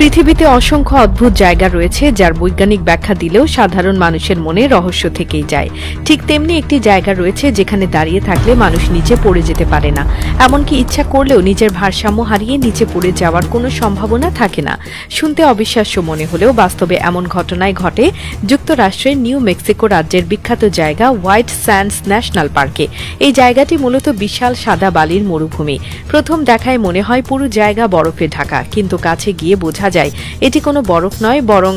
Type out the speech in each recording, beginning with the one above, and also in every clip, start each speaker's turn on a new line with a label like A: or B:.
A: পৃথিবীতে অসংখ্য অদ্ভুত জায়গা রয়েছে যার বৈজ্ঞানিক ব্যাখ্যা দিলেও সাধারণ মানুষের মনে রহস্য থেকেই যায়। ঠিক তেমনি একটি জায়গা রয়েছে যেখানে দাঁড়িয়ে থাকলে মানুষ নিচে পড়ে যেতে পারে না। এমনকি ইচ্ছা করলেও নিজের ভারসাম্য হারিয়ে নিচে পড়ে যাওয়ার কোনো সম্ভাবনা থাকে না। শুনতে অবিশ্বাস্য মনে হলেও বাস্তবে এমন ঘটনায় ঘটে যুক্তরাষ্ট্রের নিউ মেক্সিকো রাজ্যের বিখ্যাত জায়গা হোয়াইট স্যান্ডস ন্যাশনাল পার্কে। এই জায়গাটি মূলত বিশাল সাদা বালির মরুভূমি। প্রথম দেখায় মনে হয় পুরো জায়গা বরফে ঢাকা, কিন্তু কাছে গিয়ে বোঝা যায়। এটি কোনো বরফ নয় বরং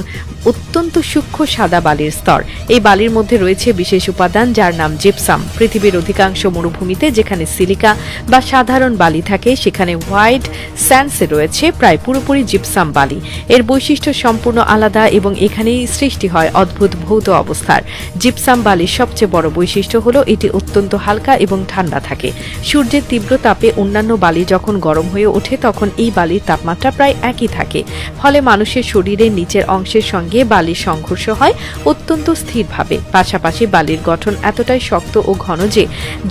A: অত্যন্ত সূক্ষ্ম সাদা বালির স্তর। এই বালির মধ্যে রয়েছে বিশেষ উপাদান যার নাম জিপসাম। পৃথিবীর অধিকাংশ মরুভূমিতে যেখানে সিলিকা বা সাধারণ বালি থাকে, সেখানে হোয়াইট স্যান্ডসে রয়েছে প্রায় পুরোপুরি জিপসাম বালি। এর বৈশিষ্ট্য সম্পূর্ণ আলাদা এবং এখানেই সৃষ্টি হয় অদ্ভুত ভৌত অবস্থার। জিপসাম বালির সবচেয়ে বড় বৈশিষ্ট্য হল এটি অত্যন্ত হালকা এবং ঠান্ডা থাকে। সূর্যের তীব্র তাপে অন্যান্য বালি যখন গরম হয়ে ওঠে, তখন এই বালির তাপমাত্রা প্রায় একই থাকে। ফলে মানুষের শরীরের নিচের অংশের সঙ্গে বালির সংঘর্ষ হয় অত্যন্ত স্থিরভাবে। পাশাপাশি বালির গঠন এতটাই শক্ত ও ঘন যে,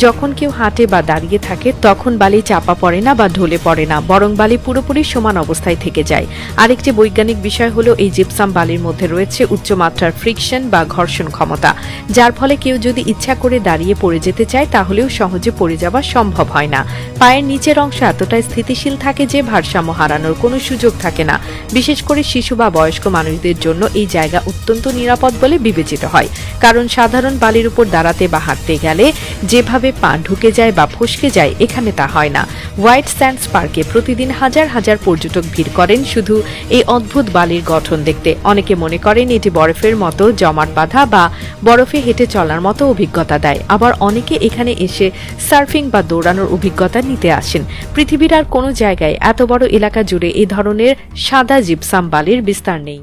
A: যখন কেউ হাঁটে বা দাঁড়িয়ে থাকে, তখন বালি চাপা পড়ে না বা ঢলে পড়ে না, বরং বালি পুরোপুরি সমান অবস্থায় থেকে যায়। আরেকটি বৈজ্ঞানিক বিষয় হলো, এই জিপসাম বালির মধ্যে রয়েছে উচ্চমাত্রার ফ্রিকশন বা ঘর্ষণ ক্ষমতা, যার ফলে কেউ যদি ইচ্ছা করে দাঁড়িয়ে পড়ে যেতে চায়, তাহলেও সহজে পড়ে যাওয়া সম্ভব হয় না। পায়ের নিচের অংশ এতটাই স্থিতিশীল থাকে যে, ভারসাম্য হারানোর কোনো সুযোগ থাকে না। বিশেষ করে শিশু বা বয়স্ক মানুষদের জন্য এই জায়গা অত্যন্ত নিরাপদ বলে বিবেচিত হয়। কারণ সাধারণ বালির উপর দাঁড়াতে বা হাঁটতে গেলে যেভাবে পা ঢুকে যায় বা ফসকে যায়, এখানে তা হয় না। হোয়াইট স্যান্ডস পার্কে প্রতিদিন হাজার হাজার পর্যটক ভিড় করেন শুধু এই অদ্ভুত বালির গঠন দেখতে। অনেকে মনে করেন এটি বরফের মতো জমাট বাঁধা বা বরফে হেঁটে চলার মতো অভিজ্ঞতা দেয়। আবার অনেকে এখানে এসে সার্ফিং বা দৌড়ানোর অভিজ্ঞতা নিতে আসেন। পৃথিবীর আর কোনো জায়গায় এত বড় এলাকা জুড়ে এ ধরনের সাদা জিপসাম বালির বিস্তার নেই।